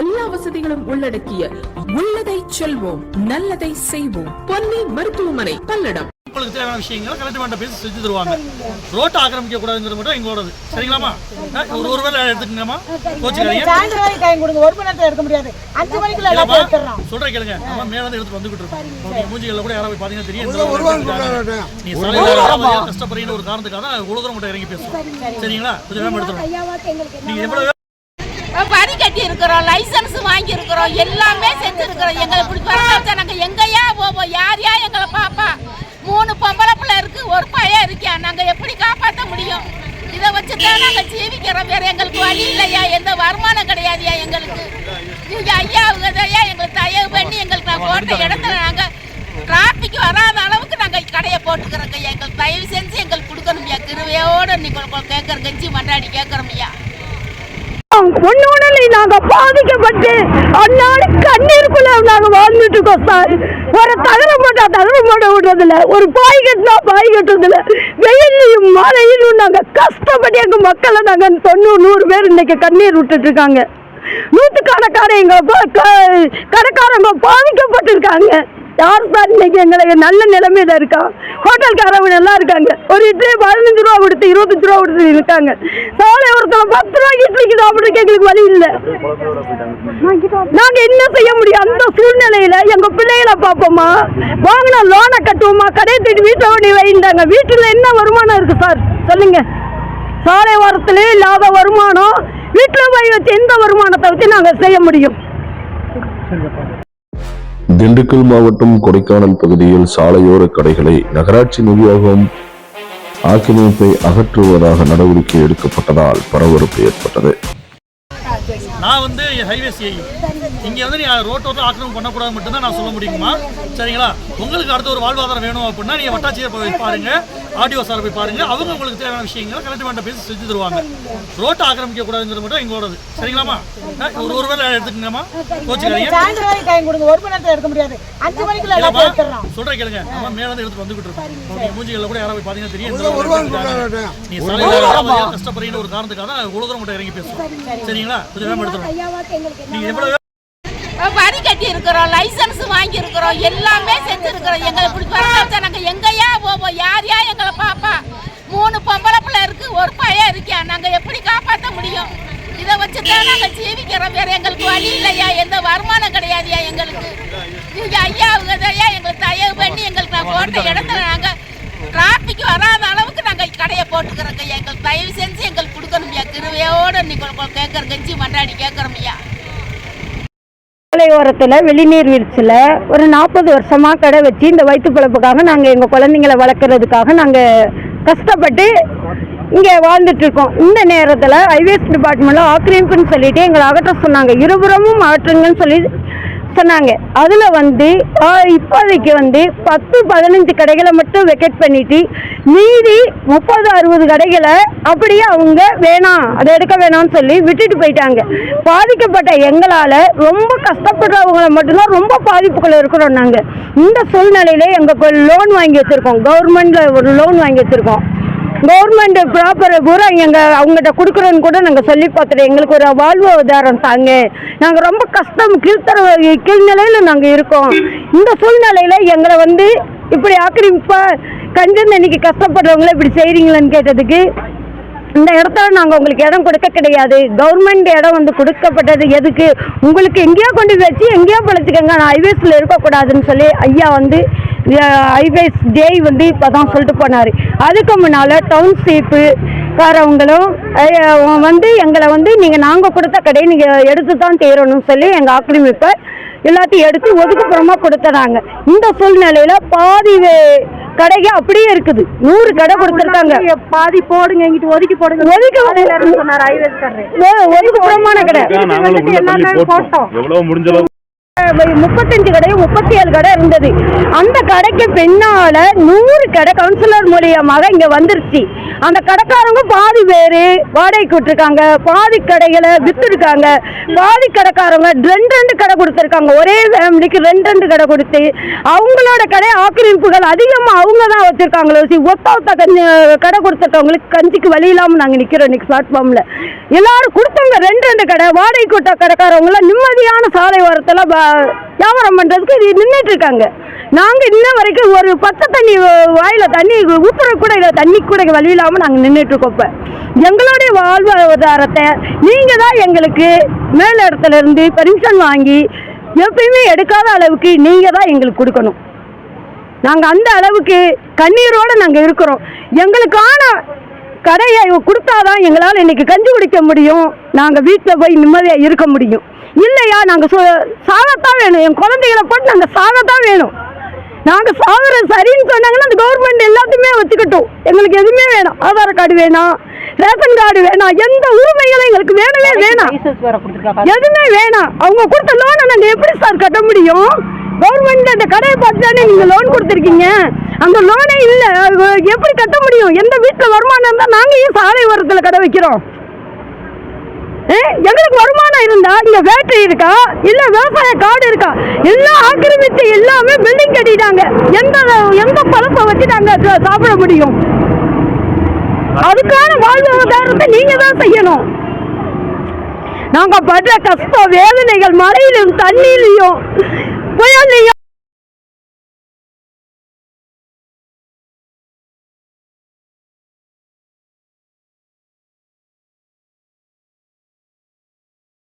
எல்லா வசதிகளும் உள்ளடக்கிய உள்ளதை செல்வோம் நல்லதை செய்வோம். பொன்னி மருத்துவமனை பல்லடம். உங்களுக்கு தேவையான விஷயங்களை கலெக்டர் மேட்ட பேசி செஞ்சு தருவாங்க. ரோட்டை ஆக்கிரமிக்க கூடாதுங்கிறது மட்டும் எங்களோடது. சரிங்களாமா ஒரு ஒரு வேலை எடுத்துக்கங்கம்மா. சொல்றேன் கேளுங்க. நம்ம மேல இருந்து எடுத்து வந்துகிட்டு இருக்கோம். நீங்க மூஞ்சிகளில் கூட யாராவது பாத்தீங்கன்னா தெரியும். கஷ்டப்படுறீங்க ஒரு காரணத்துக்காக தூரம் மட்டும் இறங்கி பேசுவோம் சரிங்களா? கொஞ்சம் நீங்க எவ்வளவு கட்டி இருக்கிறோம் லைசன்ஸ் வாங்கி இருக்கிறோம் எல்லாமே செஞ்சிருக்கிறோம். எங்களை இப்படி பரவாயில்ல நாங்கள் எங்கேயா போவோம்? யார் யா எங்களை பாப்பா? மூணு பொம்பளை பிள்ளை இருக்கு ஒரு பையன் இருக்கியா நாங்கள் எப்படி காப்பாற்ற முடியும்? இதை வச்சுதான் நாங்கள் ஜீவிக்கிறோம். வேற எங்களுக்கு வழி இல்லையா? எந்த வருமானம் கிடையாதுயா எங்களுக்கு? நீங்கள் ஐயா ஐயா எங்களுக்கு தயவு பண்ணி எங்களுக்கு நான் போட்ட இடத்துல நாங்கள் டிராஃபிக் வராத அளவுக்கு நாங்கள் கடையை போட்டுக்கிறோங்க ஐயா. எங்களுக்கு தயவு செஞ்சு எங்களுக்கு கொடுக்கணும்யா. கிருவையோடு நீங்கள் கேட்குற கஞ்சி மண்டாடி கேட்கறோம்யா ஒன்னோடலை நாங்க பாதிக்கப்பட்டு அந்நாள் கண்ணீருக்குள்ள நாங்க வாழ்ந்துட்டு இருக்கோம் சார். ஒரு தகரம் போட்டா தகரம் போட விடுறதில்ல. ஒரு பாய் கட்டினா பாய் கட்டுறதில்ல. வெயிலையும் மழையிலும் நாங்க கஷ்டப்பட்டு எங்க மக்களை நாங்க தொண்ணூறு நூறு பேர் இன்னைக்கு கண்ணீர் விட்டுட்டு இருக்காங்க. நூற்றுக்கணக்கான ப- க- கடைக்காரங்க பாதிக்கப்பட்டிருக்காங்க. யார் சார் இன்னைக்கு எங்களுக்கு நல்ல நிலைமையில இருக்கா? ஹோட்டல்காரவங்க நல்லா இருக்காங்க. ஒரு இட்லி பதினஞ்சு ரூபா கொடுத்து இருபத்தஞ்சு ரூபா கொடுத்து இருக்காங்க. சாலை ஒருத்தவங்க பத்து ரூபாய்க்கு இட்லிக்கு சாப்பிட்றதுக்கு எங்களுக்கு வழி இல்லை. நாங்கள் என்ன செய்ய முடியும்? அந்த சூழ்நிலையில் எங்கள் பிள்ளைகளை பார்ப்போமா? வாங்கினா லோனை கட்டுவோமா? கடையை தட்டி வீட்டை ஓடி வைந்தாங்க வீட்டில் என்ன வருமானம் இருக்கு சார்? சொல்லுங்க. சாலை ஓரத்துலேயே இல்லாத வருமானம் வீட்டில் போய் வச்சு எந்த வருமானத்தை வச்சு நாங்கள் செய்ய முடியும்? திண்டுக்கல் மாவட்டம் கொடைக்கானல் பகுதியில் சாலையோர கடைகளை நகராட்சி நிர்வாகம் ஆக்கிரமிப்பை அகற்றுவதாக நடவடிக்கை எடுக்கப்பட்டதால் பரபரப்பு ஏற்பட்டது. நான் வந்து ஹைவே இங்க வந்து நீ ரோட்டோட ஆக்கிரமம் பண்ணக்கூடாது மட்டும்தான் நான் சொல்ல முடியுமா? சரிங்களா? உங்களுக்கு அடுத்த ஒரு வாழ்வாதாரம் வேணும் அப்படின்னா நீங்க வட்டாட்சியர் போய் பாருங்க ஆடியோ சார் போய் பாருங்க அவங்க உங்களுக்கு தேவையான விஷயங்களை கலெக்டர் மேட்ட பேசி செஞ்சு தருவாங்க. ரோட்டை ஆக்கிரமிக்க கூடாதுங்கிறது மட்டும் எங்களோடது. சரிங்களாமா ஒரு ஒரு வேலை எடுத்துக்கங்கம்மா. கொடுங்க. ஒரு மணி நேரத்துல எடுக்க முடியாது. அஞ்சு கேளுங்க. நம்ம மேல இருந்து எடுத்து வந்துகிட்டு இருக்கோம். மூஞ்சிகளில் கூட யாராவது பாத்தீங்கன்னா தெரியும். நீ கஷ்டப்படுறீங்க ஒரு காரணத்துக்காக தான் தூரம் மட்டும் இறங்கி பேசுவோம் சரிங்களா? கொஞ்சம் நீங்க எவ்வளவு வரி கட்டி இருக்கிறோம் லைசன்ஸ் வாங்கி இருக்கிறோம் எல்லாமே செஞ்சிருக்கிறோம். எங்களை இப்படி பரவாயில்ல நாங்க எங்கயா போவோம்? யார் யா எங்களை பாப்பா? மூணு பொம்பளை பிள்ளை இருக்கு ஒரு பையன் இருக்கியா? நாங்க எப்படி காப்பாற்ற முடியும்? இதை வச்சுதான் நாங்க ஜீவிக்கிறோம். வேற எங்களுக்கு வழி இல்லையா? எந்த வருமானம் கிடையாதுயா எங்களுக்கு? நீங்க ஐயா ஐயா. எங்களுக்கு தயவு பண்ணி எங்களுக்கு நான் போட்ட இடத்துல நாங்க டிராபிக் வராத அளவுக்கு நாங்க கடையை போட்டுக்கிறோங்க ஐயா. எங்களுக்கு தயவு செஞ்சு எங்களுக்கு கொடுக்கணும்யா கிருவையோட நீங்க கேட்கற கஞ்சி மண்டாடி கேட்கறோம்யா சாலை சாலையோரத்தில் வெளிநீர் வீழ்ச்சியில் ஒரு நாற்பது வருஷமாக கடை வச்சு இந்த வயிற்று பிழப்புக்காக நாங்கள் எங்கள் குழந்தைங்களை வளர்க்குறதுக்காக நாங்கள் கஷ்டப்பட்டு இங்கே வாழ்ந்துட்டுருக்கோம் இந்த நேரத்தில் ஹைவேஸ் டிபார்ட்மெண்ட்டில் ஆக்கிரமிப்புன்னு சொல்லிட்டு எங்களை அகற்ற சொன்னாங்க. இருபுறமும் அகற்றுங்கன்னு சொல்லி சொன்னாங்க. அதில் வந்து இப்போதைக்கு வந்து பத்து பதினஞ்சு கடைகளை மட்டும் வெக்கெட் பண்ணிட்டு மீதி முப்பது அறுபது கடைகளை அப்படியே அவங்க வேணாம் அதை எடுக்க வேணாம்னு சொல்லி விட்டுட்டு போயிட்டாங்க. பாதிக்கப்பட்ட எங்களால் ரொம்ப கஷ்டப்படுறவங்கள மட்டும்தான் ரொம்ப பாதிப்புக்குள்ள இருக்கிறோம் நாங்கள் இந்த சூழ்நிலையில எங்கள் லோன் வாங்கி வச்சுருக்கோம். கவர்மெண்ட்டில் ஒரு லோன் வாங்கி வச்சுருக்கோம். கவர்மெண்ட் ப்ராப்பர் பூரா எங்கள் அவங்ககிட்ட கொடுக்குறோன்னு கூட நாங்கள் சொல்லி பார்த்துட்டு எங்களுக்கு ஒரு வாழ்வாதாரம் தாங்க. நாங்கள் ரொம்ப கஷ்டம் கீழ்த்தர கீழ்நிலையில் நாங்கள் இருக்கோம். இந்த சூழ்நிலையில் எங்களை வந்து இப்படி ஆக்கிரமிப்பா கண்டு இன்னைக்கு கஷ்டப்படுறவங்கள இப்படி செய்கிறீங்களான்னு கேட்டதுக்கு இந்த இடத்துல நாங்கள் உங்களுக்கு இடம் கொடுக்க கிடையாது. கவர்மெண்ட் இடம் வந்து கொடுக்கப்பட்டது எதுக்கு? உங்களுக்கு எங்கேயோ கொண்டு வச்சு எங்கேயோ பழச்சிக்கங்க. நான் ஹைவேஸில் இருக்கக்கூடாதுன்னு சொல்லி ஐயா வந்து ஹைவேஸ் டேய் வந்து இப்போ தான் சொல்லிட்டு போனார். அதுக்கு முன்னால் டவுன்ஷிப்பு காரவங்களும் வந்து எங்களை வந்து நீங்கள் நாங்கள் கொடுத்த கடையை நீங்கள் எடுத்து தான் தீரணும்னு சொல்லி எங்கள் ஆக்கிரமிப்பை எல்லாத்தையும் எடுத்து ஒதுக்குப்புறமா கொடுத்துறாங்க. இந்த சூழ்நிலையில பாதி வே- கடைங்க அப்படியே இருக்குது. நூறு கடை கொடுத்துருக்காங்க. பாதி போடுங்க இங்கிட்டு ஒதுக்கி போடுங்க. ஒதுக்கி சொன்னார் ஒதுக்குப்புறமான கடை. போட்டோம். முப்பத்தஞ்சு கடையும் முப்பத்தி ஏழு கடை இருந்தது. அந்த கடைக்கு பின்னால நூறு கடை கவுன்சிலர் மூலியமாக இங்க வந்துருச்சு. அந்த கடைக்காரங்க பாதி பேரு வாடகைக்கு விட்டுருக்காங்க. பாதி கடைகளை வித்துருக்காங்க. பாதி கடைக்காரங்க ரெண்டு ரெண்டு கடை கொடுத்துருக்காங்க. ஒரே ஃபேமிலிக்கு ரெண்டு ரெண்டு கடை கொடுத்து அவங்களோட கடை ஆக்கிரமிப்புகள் அதிகமாக அவங்க தான் வச்சுருக்காங்களோ சி ஒத்த ஒத்த கஞ்சி கடை கொடுத்துருக்கவங்களுக்கு கஞ்சிக்கு வழி இல்லாமல் நாங்கள் நிற்கிறோம் இன்னைக்கு பிளாட்ஃபார்மில் எல்லாரும் கொடுத்தவங்க ரெண்டு ரெண்டு கடை வாடகை கூட்ட கடைக்காரவங்களாம் நிம்மதியான சாலை ஓரத்தில் ப- வியாபாரம் பண்ணுறதுக்கு நின்றுட்டு இருக்காங்க. நாங்கள் இன்ன வரைக்கும் ஒரு பச்சை தண்ணி வாயில் தண்ணி ஊற்றுற கூட இல்லை தண்ணி கூட வழி இல்லாமல் நாங்கள் நின்றுட்டுருக்கோம் இப்போ. எங்களுடைய வாழ்வாதாரத்தை நீங்கள் தான் எங்களுக்கு மேல் இடத்துலேருந்து பெர்மிஷன் வாங்கி எப்பயுமே எடுக்காத அளவுக்கு நீங்கள் தான் எங்களுக்கு கொடுக்கணும். நாங்கள் அந்த அளவுக்கு கண்ணீரோடு நாங்கள் இருக்கிறோம். எங்களுக்கான கடையை கொடுத்தாதான் எங்களால் இன்றைக்கி கஞ்சி குடிக்க முடியும். நாங்கள் வீட்டில் போய் நிம்மதியாக இருக்க முடியும். இல்லையா நாங்கள் சாகத்தான் வேணும். என் குழந்தைகளை போட்டு நாங்கள் சாகத்தான் வேணும். நாங்கள் சாகுறது சரின்னு சொன்னாங்கன்னா அந்த கவர்மெண்ட் எல்லாத்தையுமே வச்சுக்கட்டும். எங்களுக்கு எதுவுமே வேணாம். ஆதார் கார்டு வேணாம் ரேஷன் கார்டு வேணாம் எந்த உரிமைகளும் எங்களுக்கு வேணவே வேணாம். எதுவுமே வேணாம். அவங்க கொடுத்த லோனை நாங்கள் எப்படி சார் கட்ட முடியும்? கவர்மெண்ட் அந்த கடையை பார்த்து தானே நீங்கள் லோன் கொடுத்துருக்கீங்க? அந்த லோனே இல்லை. எப்படி கட்ட முடியும்? எந்த வீட்டில் வருமானம் இருந்தால் நாங்கள் ஏன் சாலை ஓரத்தில் கடை வைக்கிறோம்? எங்களுக்கு வருமானம் இருந்தா இங்க வேட்டை இருக்கா? இல்ல விவசாய காடு இருக்கா? எல்லாம் ஆக்கிரமித்து எல்லாமே பில்டிங் கட்டிட்டாங்க. எந்த எந்த பழப்பை வச்சு நாங்க சாப்பிட முடியும்? அதுக்கான வாழ்வாதாரத்தை நீங்க தான் செய்யணும். நாங்க படுற கஷ்டம் வேதனைகள் மழையிலும் தண்ணியிலையும் புயல்லையும்